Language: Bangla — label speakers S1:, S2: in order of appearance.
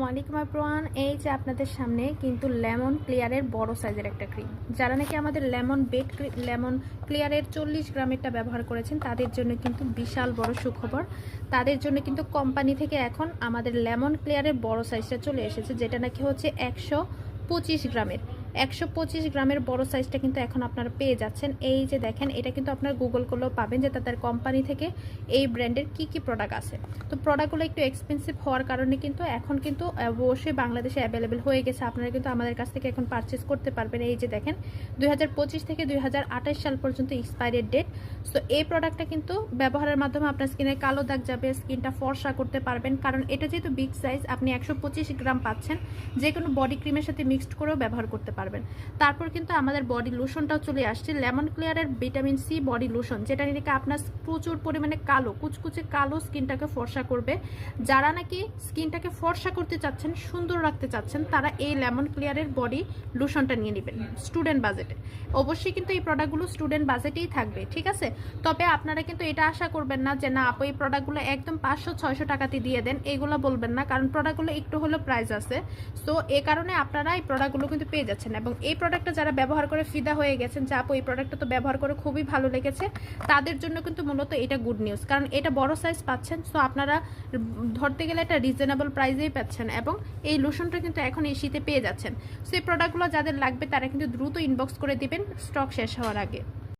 S1: আসসালামু আলাইকুম আপ্রান এই যে আপনাদের সামনে কিন্তু লেমন ক্লিয়ারের বড় সাইজের একটা ক্রিম যারা নাকি আমাদের লেমন বেড লেমন ক্লিয়ারের চল্লিশ গ্রামেরটা ব্যবহার করেছেন, তাদের জন্য কিন্তু বিশাল বড় সুখবর। তাদের জন্য কিন্তু কোম্পানি থেকে এখন আমাদের লেমন ক্লিয়ারের বড় সাইজটা চলে এসেছে, যেটা নাকি হচ্ছে একশো পঁচিশ গ্রামের। একশো পঁচিশ গ্রামের বড় সাইজটা কিন্তু এখন আপনারা পেয়ে যাচ্ছেন। এই যে দেখেন, এটা কিন্তু আপনার গুগল করলেও পাবেন যে তাদের কোম্পানি থেকে এই ব্র্যান্ডের কি কি প্রোডাক্ট আছে। তো প্রোডাক্টগুলো একটু এক্সপেন্সিভ হওয়ার কারণে কিন্তু এখন কিন্তু অবশ্যই বাংলাদেশে অ্যাভেলেবেল হয়ে গেছে। আপনারা কিন্তু আমাদের কাছ থেকে এখন পারচেস করতে পারবেন। এই যে দেখেন, দুই হাজার পঁচিশ থেকে দু হাজার আঠাশ সাল পর্যন্ত এক্সপায়ারের ডেট সো এই প্রোডাক্টটা কিন্তু ব্যবহারের মাধ্যমে আপনার স্কিনে কালো দাগ যাবে স্কিনটা ফর্সা করতে পারবেন। কারণ এটা যেহেতু বিগ সাইজ আপনি একশো পঁচিশ গ্রাম পাচ্ছেন যে কোনো বডি ক্রিমের সাথে মিক্সড করেও ব্যবহার করতে পারবেন। তারপর কিন্তু আমাদের বডি লোশনটাও চলে আসছে। লেমন ক্লিয়ারের ভিটামিন সি বডি লোশন যেটা নাকি আপনার প্রচুর পরিমাণে কালো, কুচকুচে কালো স্কিনটাকে ফর্সা করবে। যারা নাকি স্কিনটাকে ফর্সা করতে চাচ্ছেন, সুন্দর রাখতে চাচ্ছেন, তারা এই লেমন ক্লিয়ারের বডি লোশনটা নিয়ে নেবেন স্টুডেন্ট বাজেটে অবশ্যই কিন্তু এই প্রোডাক্টগুলো স্টুডেন্ট বাজেটেই থাকবে, ঠিক আছে? তবে আপনারা কিন্তু এটা আশা করবেন না যে, না, আপু, এই প্রোডাক্টগুলো একদম পাঁচশো, ছয়শো টাকাতে দিয়ে দেন, এগুলো বলবেন না, কারণ প্রোডাক্টগুলো একটু হলেও প্রাইস আছে। সো এ কারণে আপনারা এই প্রোডাক্টগুলো কিন্তু পেয়ে যাচ্ছেন। এবং এই প্রোডাক্টটা যারা ব্যবহার করে ফিদা হয়ে গেছেন, যা আপু এই প্রোডাক্টটা তো ব্যবহার করে খুবই ভালো লেগেছে, তাদের জন্য কিন্তু মূলত এটা গুড নিউজ কারণ এটা বড় সাইজ পাচ্ছেন সো আপনারা ধরতে গেলে এটা রিজনেবল প্রাইসেই পাচ্ছেন এবং এই লোশনটা কিন্তু এখন এই শীতে পেয়ে যাচ্ছেন। সো এই প্রোডাক্টগুলো যাদের লাগবে, তারা কিন্তু দ্রুত ইনবক্স করে দিবেন স্টক শেষ হওয়ার আগে।